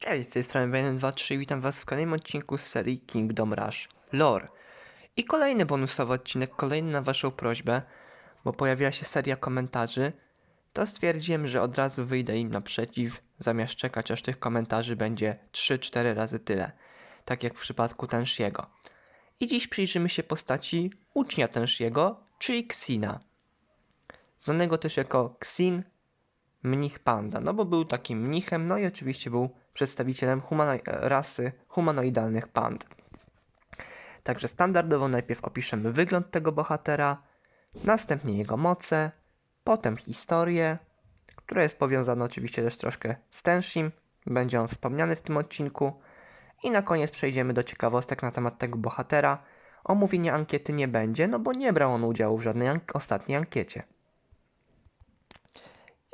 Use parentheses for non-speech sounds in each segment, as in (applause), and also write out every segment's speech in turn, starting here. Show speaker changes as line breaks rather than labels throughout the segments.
Cześć, z tej strony Benen23 witam was w kolejnym odcinku z serii Kingdom Rush Lore. I kolejny bonusowy odcinek, kolejny na waszą prośbę, bo pojawiła się seria komentarzy, to stwierdziłem, że od razu wyjdę im naprzeciw, zamiast czekać aż tych komentarzy będzie 3-4 razy tyle, tak jak w przypadku Tenshiego. I dziś przyjrzymy się postaci ucznia Tenshiego, czyli Xina. Znanego też jako Xin mnich panda, no bo był takim mnichem, no i oczywiście był przedstawicielem humano- rasy humanoidalnych pand. Także standardowo najpierw opiszemy wygląd tego bohatera, następnie jego moce, potem historię, która jest powiązana oczywiście też troszkę z Tenshim, będzie on wspomniany w tym odcinku i na koniec przejdziemy do ciekawostek na temat tego bohatera. Omówienia ankiety nie będzie, no bo nie brał on udziału w żadnej ank- ostatniej ankiecie.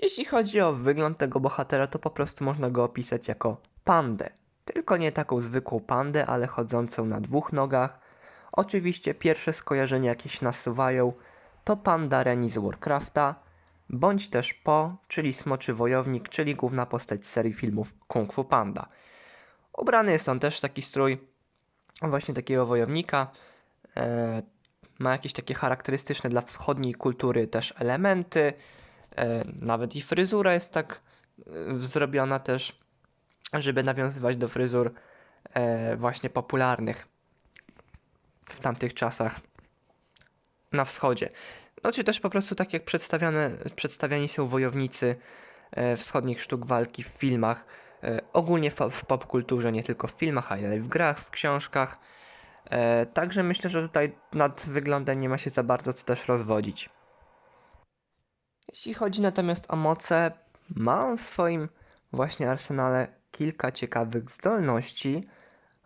Jeśli chodzi o wygląd tego bohatera, to po prostu można go opisać jako pandę. Tylko nie taką zwykłą pandę, ale chodzącą na dwóch nogach. Oczywiście pierwsze skojarzenia jakieś nasuwają to panda Reni z Warcrafta, bądź też Po, czyli smoczy wojownik, czyli główna postać serii filmów Kung Fu Panda. Ubrany jest on też w taki strój właśnie takiego wojownika. E, ma jakieś takie charakterystyczne dla wschodniej kultury też elementy. E, nawet i fryzura jest tak e, zrobiona też, żeby nawiązywać do fryzur e, właśnie popularnych w tamtych czasach na wschodzie. No czy też po prostu tak jak przedstawiane, przedstawiani są wojownicy wschodnich sztuk walki w filmach, ogólnie w, popkulturze, nie tylko w filmach, ale w grach, w książkach. Także myślę, że tutaj nad wyglądem nie ma się za bardzo co też rozwodzić. Jeśli chodzi natomiast o moce, ma on w swoim właśnie arsenale kilka ciekawych zdolności,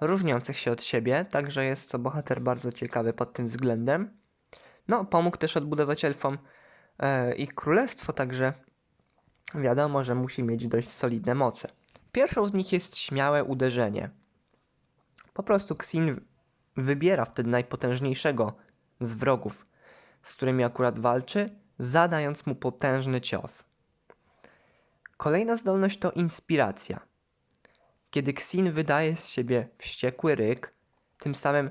różniących się od siebie, także jest to bohater bardzo ciekawy pod tym względem. No, pomógł też odbudować elfom e, ich królestwo, także wiadomo, że musi mieć dość solidne moce. Pierwszą z nich jest śmiałe uderzenie. Po prostu Xin wybiera wtedy najpotężniejszego z wrogów, z którymi akurat walczy, zadając mu potężny cios. Kolejna zdolność to inspiracja. Kiedy Xin wydaje z siebie wściekły ryk, tym samym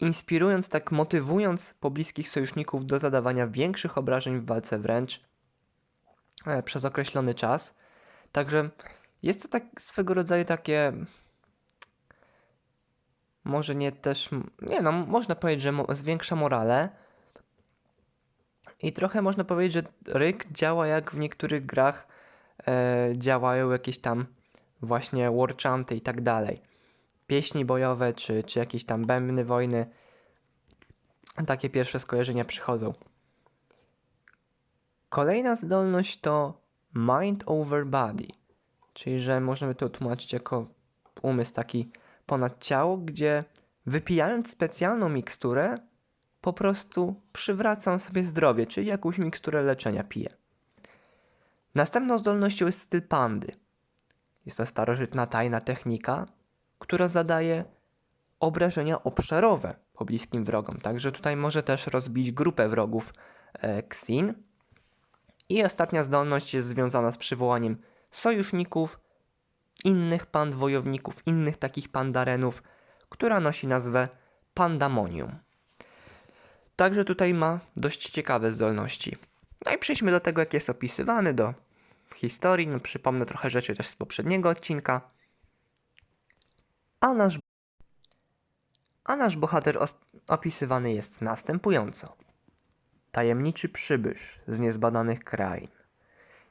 inspirując, tak motywując pobliskich sojuszników do zadawania większych obrażeń w walce wręcz e, przez określony czas. Także jest to tak swego rodzaju takie może nie też, nie no, można powiedzieć, że zwiększa morale. I trochę można powiedzieć, że ryk działa jak w niektórych grach e, działają jakieś tam właśnie warchanty i tak dalej. Pieśni bojowe, czy, czy jakieś tam bębny wojny. Takie pierwsze skojarzenia przychodzą. Kolejna zdolność to mind over body, czyli że możemy to tłumaczyć jako umysł taki ponad ciało, gdzie wypijając specjalną miksturę, po prostu przywracam sobie zdrowie, czyli jakąś miksturę leczenia piję. Następną zdolnością jest styl pandy. Jest to starożytna tajna technika, która zadaje obrażenia obszarowe pobliskim wrogom. Także tutaj może też rozbić grupę wrogów e, Xin. I ostatnia zdolność jest związana z przywołaniem sojuszników, innych pand wojowników, innych takich pandarenów, która nosi nazwę Pandamonium. Także tutaj ma dość ciekawe zdolności. No i przejdźmy do tego, jak jest opisywany, do historii. No, przypomnę trochę rzeczy też z poprzedniego odcinka. A nasz, a nasz bohater opisywany jest następująco. Tajemniczy przybysz z niezbadanych krain.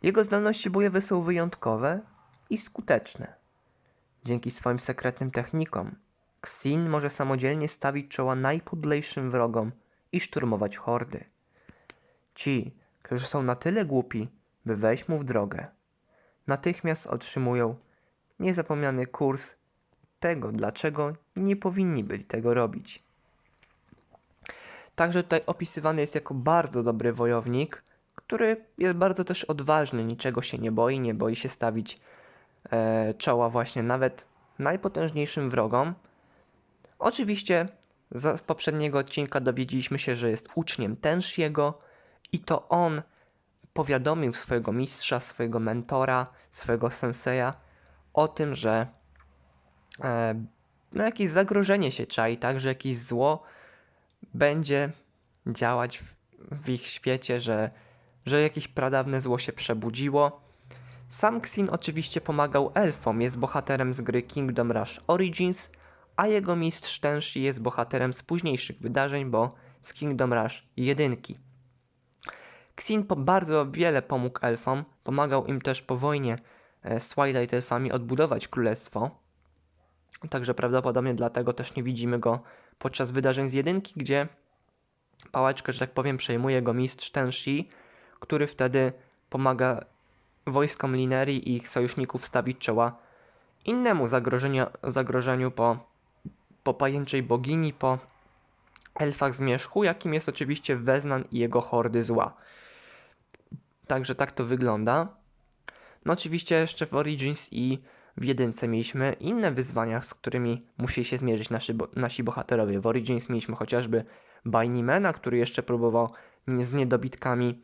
Jego zdolności bojowe są wyjątkowe i skuteczne. Dzięki swoim sekretnym technikom, Xin może samodzielnie stawić czoła najpodlejszym wrogom i szturmować hordy. Ci, którzy są na tyle głupi, by wejść mu w drogę, natychmiast otrzymują niezapomniany kurs tego, dlaczego nie powinni byli tego robić. Także tutaj opisywany jest jako bardzo dobry wojownik, który jest bardzo też odważny, niczego się nie boi, nie boi się stawić e, czoła właśnie nawet najpotężniejszym wrogom. Oczywiście z, poprzedniego odcinka dowiedzieliśmy się, że jest uczniem Tenshiego i to on powiadomił swojego mistrza, swojego mentora, swojego senseja o tym, że e, no jakieś zagrożenie się czai, tak, że jakieś zło będzie działać w, w ich świecie, że, że jakieś pradawne zło się przebudziło. Sam Xin oczywiście pomagał elfom, jest bohaterem z gry Kingdom Rush Origins, a jego mistrz Tenshi jest bohaterem z późniejszych wydarzeń, bo z Kingdom Rush 1. Xin bardzo wiele pomógł elfom, pomagał im też po wojnie e, z Twilight Elfami odbudować królestwo. Także prawdopodobnie dlatego też nie widzimy go podczas wydarzeń z jedynki, gdzie pałeczkę, że tak powiem, przejmuje go mistrz Tenshi, który wtedy pomaga wojskom Linerii i ich sojuszników stawić czoła innemu zagrożeniu po, po pajęczej bogini, po elfach zmierzchu, jakim jest oczywiście Weznan i jego hordy zła. Także tak to wygląda. No oczywiście jeszcze w Origins i w jedynce mieliśmy inne wyzwania, z którymi musieli się zmierzyć nasi, bo, nasi bohaterowie. W Origins mieliśmy chociażby Bainimena, który jeszcze próbował z niedobitkami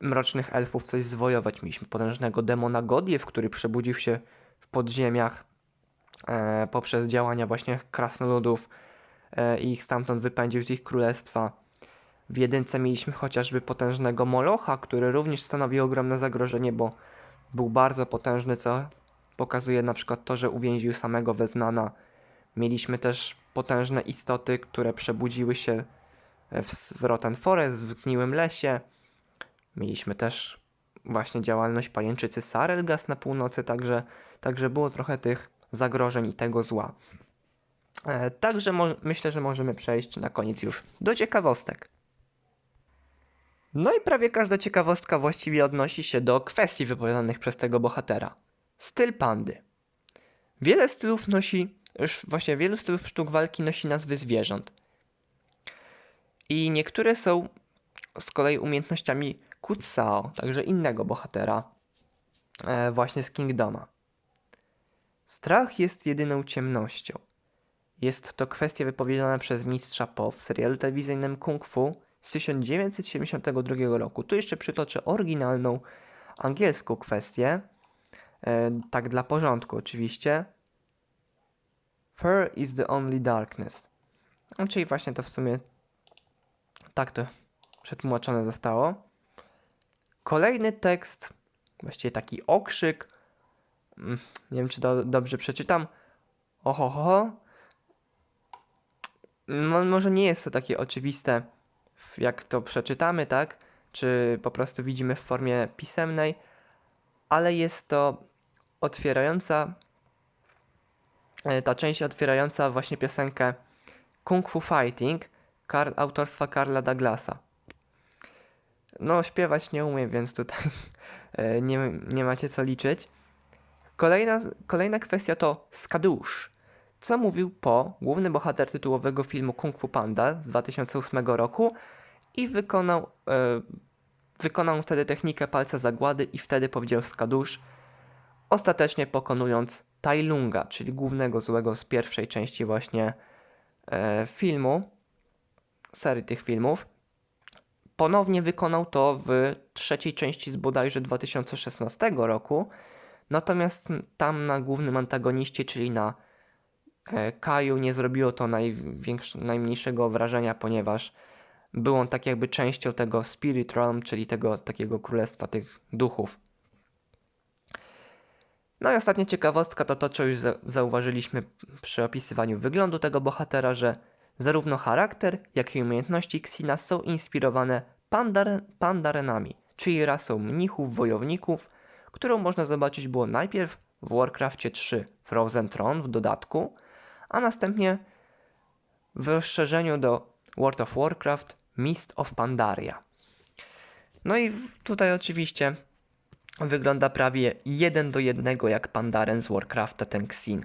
mrocznych elfów coś zwojować. Mieliśmy potężnego demona Godiew, który przebudził się w podziemiach poprzez działania właśnie krasnoludów e, i ich stamtąd wypędził z ich królestwa. W jedynce mieliśmy chociażby potężnego Molocha, który również stanowił ogromne zagrożenie, bo był bardzo potężny, co pokazuje na przykład to, że uwięził samego Weznana. Mieliśmy też potężne istoty, które przebudziły się w Rotten Forest, w Gniłym Lesie. Mieliśmy też właśnie działalność pajęczycy Sarelgas na północy, także, także było trochę tych zagrożeń i tego zła. E, także myślę, że możemy przejść na koniec już do ciekawostek. No i prawie każda ciekawostka właściwie odnosi się do kwestii wypowiadanych przez tego bohatera. Styl pandy. Wiele stylów nosi, już właśnie wielu stylów sztuk walki nosi nazwy zwierząt. I niektóre są z kolei umiejętnościami Kutsao, także innego bohatera, e, właśnie z Kingdoma. Strach jest jedyną ciemnością. Jest to kwestia wypowiedziana przez mistrza Po w serialu telewizyjnym Kung Fu z 1972 roku. Tu jeszcze przytoczę oryginalną angielską kwestię, e, tak dla porządku oczywiście. Fear is the only darkness. No, czyli właśnie to w sumie tak to przetłumaczone zostało. Kolejny tekst, właściwie taki okrzyk, nie wiem czy to dobrze przeczytam. Ohoho. No, może nie jest to takie oczywiste, jak to przeczytamy, tak? Czy po prostu widzimy w formie pisemnej, ale jest to otwierająca, e, ta część otwierająca właśnie piosenkę Kung Fu Fighting autorstwa Karla Douglasa. No, śpiewać nie umiem, więc tutaj (laughs) e, nie, nie macie co liczyć. Kolejna, kolejna kwestia to Skadusz. Co mówił po główny bohater tytułowego filmu Kung Fu Panda z 2008 roku i wykonał, e, wykonał wtedy technikę palca zagłady i wtedy powiedział Skadusz, ostatecznie pokonując Tai Lunga, czyli głównego złego z pierwszej części właśnie e, filmu, serii tych filmów. Ponownie wykonał to w trzeciej części z bodajże 2016 roku, natomiast tam na głównym antagoniście, czyli na e, Kaju, nie zrobiło to najmniejszego wrażenia, ponieważ był on tak jakby częścią tego Spirit Realm, czyli tego takiego królestwa tych duchów. No i ostatnia ciekawostka to to, co już zauważyliśmy przy opisywaniu wyglądu tego bohatera, że Zarówno charakter, jak i umiejętności Xina są inspirowane pandar pandarenami, czyli rasą mnichów wojowników, którą można zobaczyć było najpierw w Warcraftie 3 Frozen Throne w dodatku, a następnie w rozszerzeniu do World of Warcraft Mist of Pandaria. No i tutaj oczywiście wygląda prawie jeden do jednego jak Pandaren z Warcrafta ten Xin.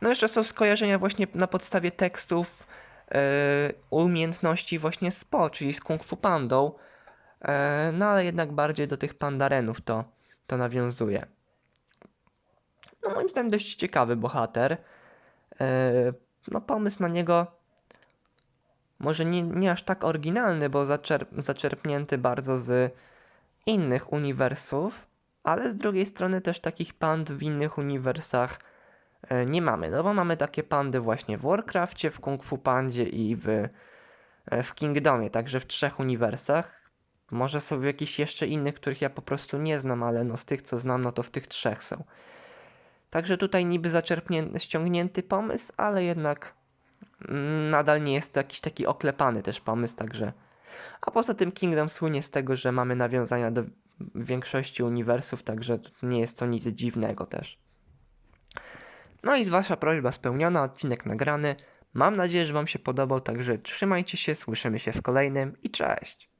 No jeszcze są skojarzenia właśnie na podstawie tekstów E, umiejętności właśnie SPO, czyli z Kung Fu Pandą, e, no ale jednak bardziej do tych pandarenów to, to nawiązuje. No moim zdaniem dość ciekawy bohater. E, no pomysł na niego może nie, nie aż tak oryginalny, bo zaczerp zaczerpnięty bardzo z innych uniwersów, ale z drugiej strony też takich pand w innych uniwersach e, nie mamy, no bo mamy takie pandy właśnie w Warcrafcie, w Kung Fu Pandzie i w, e, w Kingdomie, także w trzech uniwersach. Może są w jakichś jeszcze innych, których ja po prostu nie znam, ale no z tych co znam, no to w tych trzech są. Także tutaj niby zaczerpnięty, ściągnięty pomysł, ale jednak mm, nadal nie jest to jakiś taki oklepany też pomysł, także... A poza tym Kingdom słynie z tego, że mamy nawiązania do większości uniwersów, także nie jest to nic dziwnego też. No i wasza prośba spełniona, odcinek nagrany. Mam nadzieję, że wam się podobał, także trzymajcie się, słyszymy się w kolejnym i cześć!